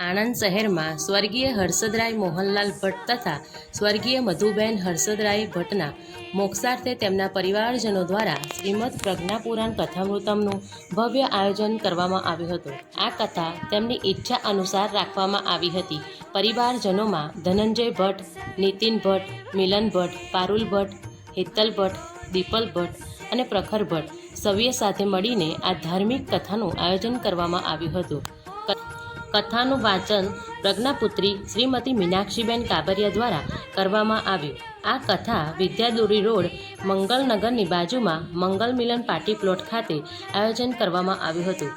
આણંદ શહેરમાં સ્વર્ગીય હર્ષદરાય મોહનલાલ ભટ્ટ તથા સ્વર્ગીય મધુબેન હર્ષદરાય ભટ્ટના મોક્ષાર્થે તેમના પરિવારજનો દ્વારા શ્રીમદ પ્રજ્ઞાપુરાણ કથામૃતમનું ભવ્ય આયોજન કરવામાં આવ્યું હતું. આ કથા તેમની ઈચ્છા અનુસાર રાખવામાં આવી હતી. પરિવારજનોમાં ધનંજય ભટ્ટ, નીતિન ભટ્ટ, મિલન ભટ્ટ, પારુલ ભટ્ટ, હેતલ ભટ્ટ, દીપલ ભટ્ટ અને પ્રખર ભટ્ટ સભ્ય સાથે મળીને આ ધાર્મિક કથાનું આયોજન કરવામાં આવ્યું હતું. કથાનું વાંચન પ્રજ્ઞાપુત્રી શ્રીમતી મીનાક્ષીબેન કાબરિયા દ્વારા કરવામાં આવ્યું. આ કથા વિદ્યાદુરી રોડ, મંગલનગરની બાજુમાં મંગલ મિલન પાર્ટી પ્લોટ ખાતે આયોજન કરવામાં આવ્યું હતું.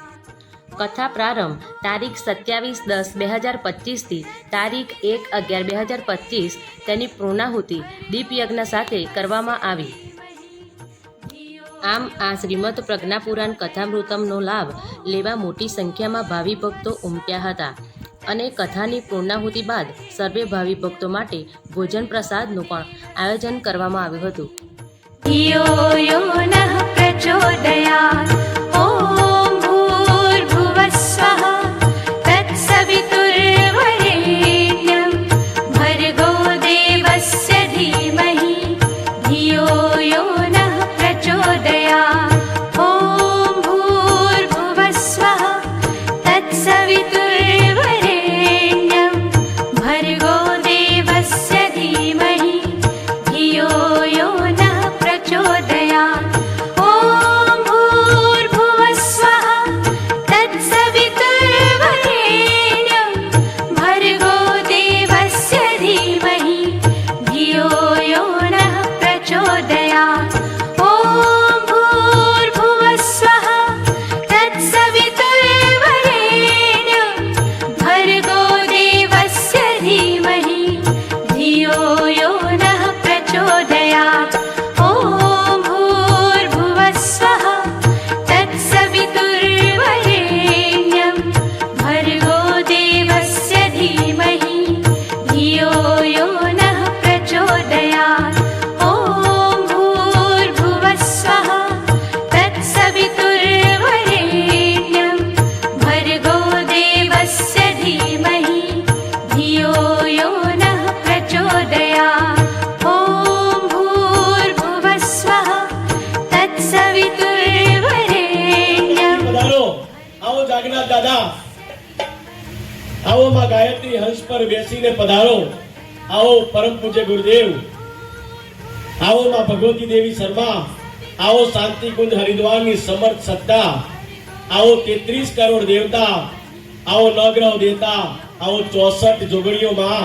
કથા પ્રારંભ તારીખ સત્યાવીસ દસ બે હજાર પચીસથી તારીખ એક અગિયાર બે હજાર પચીસ તેની પૂર્ણાહુતિ દીપયજ્ઞ સાથે કરવામાં આવી. આમ આ શ્રીમદ પ્રજ્ઞાપુરાણ કથામૃતમનો લાભ લેવા મોટી સંખ્યામાં ભાવિ ભક્તો ઉમટ્યા હતા અને કથાની પૂર્ણાહુતિ બાદ સર્વે ભાવિ ભક્તો માટે ભોજન પ્રસાદનું પણ આયોજન કરવામાં આવ્યું હતું. દાદા, આવો માં ગાયત્રી હંસ પર બેસીને પધારો. આવો પરમ પૂજ્ય ગુરુદેવ. આવો માં ભગવતી દેવી શર્મા. આવો શાંતિકુંજ હરિદ્વારની સમર્થ સત્તા. આવો તેત્રીસ કરોડ દેવતા. આવો નવગ્રહ દેવતા. આવો ચોસઠ જોગણીઓ માં.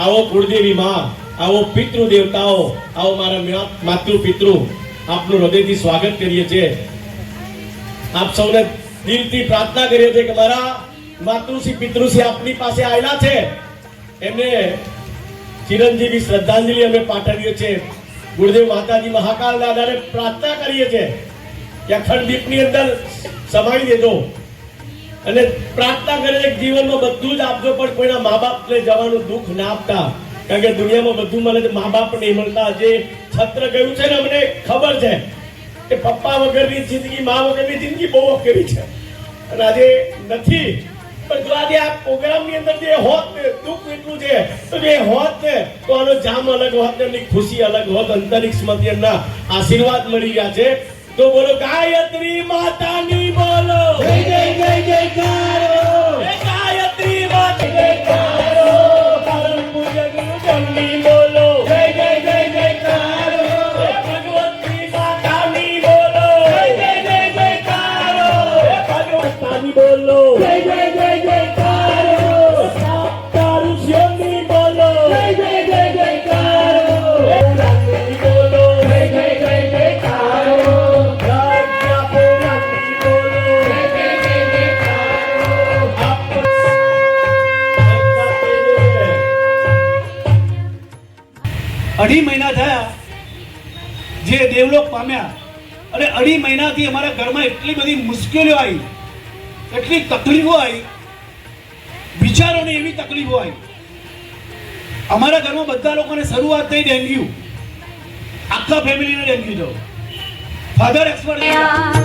આવો કુળદેવી માં. આવો પિતૃ દેવતાઓ. આવો મારા માતૃ પિતૃ. આપનું હૃદયથી સ્વાગત કરીએ છીએ. આપ સૌને દિલથી પ્રાર્થના કરીએ છીએ કે મારા માતૃશ્રી, પિતૃશ્રી આપની પાસે આવેલા છે. એમને ચિરંજીવી શ્રદ્ધાંજલિ અમે પાઠવીએ છીએ. ગુરુદેવ માતાજી મહાકાલ આધારે પ્રાર્થના કરીએ છીએ કે અખંડ દીપની અંદર સમાવી દેજો. અને પ્રાર્થના કરે છે જીવનમાં બધું જ આપજો, પણ કોઈના મા બાપને જવાનું દુઃખ ના આપતા. કારણ કે દુનિયામાં બધું છે મા બાપ નહીં મળતા. જે છત્ર ગયું છે ને અમને ખબર છે કે પપ્પા વગરની જિંદગી, મા વગરની જિંદગી બહુ અઘરી છે. અને આજે નથી પણ જો આજે આ પ્રોગ્રામની અંદર જે હોત ને દુઃખ એટલું છે તો જે હોત ને તો આનો જામ અલગ હોત ને એમની ખુશી અલગ હોત અંતરિક્ષમાંથી ના આશીર્વાદ મળી ગયા છે તો બોલો ગાયત્રી માતાની બોલો જય જય જય જય ગાયત્રી દેવલોક પામ્યા. અને અઢી મહિનાથી અમારા ઘરમાં એટલી બધી મુશ્કેલીઓ આવી, એટલી તકલીફો આવી, વિચારોને એવી તકલીફો આવી. અમારા ઘરમાં બધા લોકોને શરૂઆત થઈ ડેન્ગ્યુ. આખા ફેમિલીને ડેન્ગ્યુ થયો. Father expert